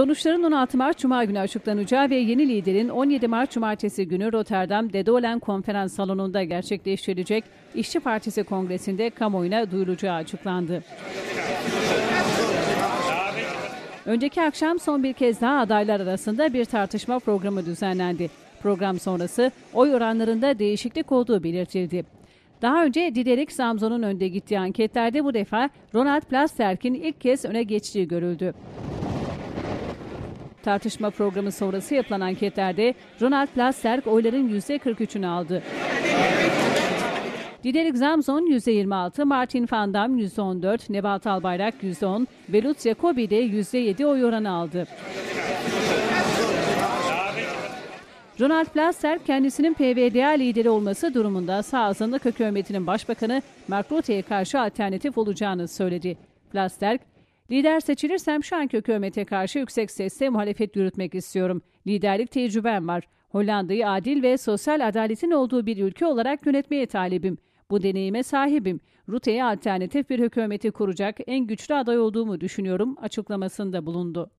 Sonuçların 16 Mart Cuma günü açıklanacağı ve yeni liderin 17 Mart Cumartesi günü Rotterdam Dedolen Konferans Salonu'nda gerçekleştirilecek İşçi Partisi Kongresi'nde kamuoyuna duyulacağı açıklandı. Önceki akşam son bir kez daha adaylar arasında bir tartışma programı düzenlendi. Program sonrası oy oranlarında değişiklik olduğu belirtildi. Daha önce Diderik Samson'un önde gittiği anketlerde bu defa Ronald Plasterk'in ilk kez öne geçtiği görüldü. Tartışma programı sonrası yapılan anketlerde Ronald Plasterk oyların %43'ünü aldı. Diderik Zamzon %26, Martin van Dam %14, Nebat Albayrak %10 ve Lutz Jacobi de %7 oy oranı aldı. Ronald Plasterk kendisinin PVDA lideri olması durumunda sağ azınlık hükümetinin başbakanı Mark Rutte'ye karşı alternatif olacağını söyledi. Plasterk, lider seçilirsem şu anki hükümete karşı yüksek sesle muhalefet yürütmek istiyorum. Liderlik tecrübem var. Hollanda'yı adil ve sosyal adaletin olduğu bir ülke olarak yönetmeye talibim. Bu deneyime sahibim. Rutte'ye alternatif bir hükümeti kuracak en güçlü aday olduğumu düşünüyorum açıklamasında bulundu.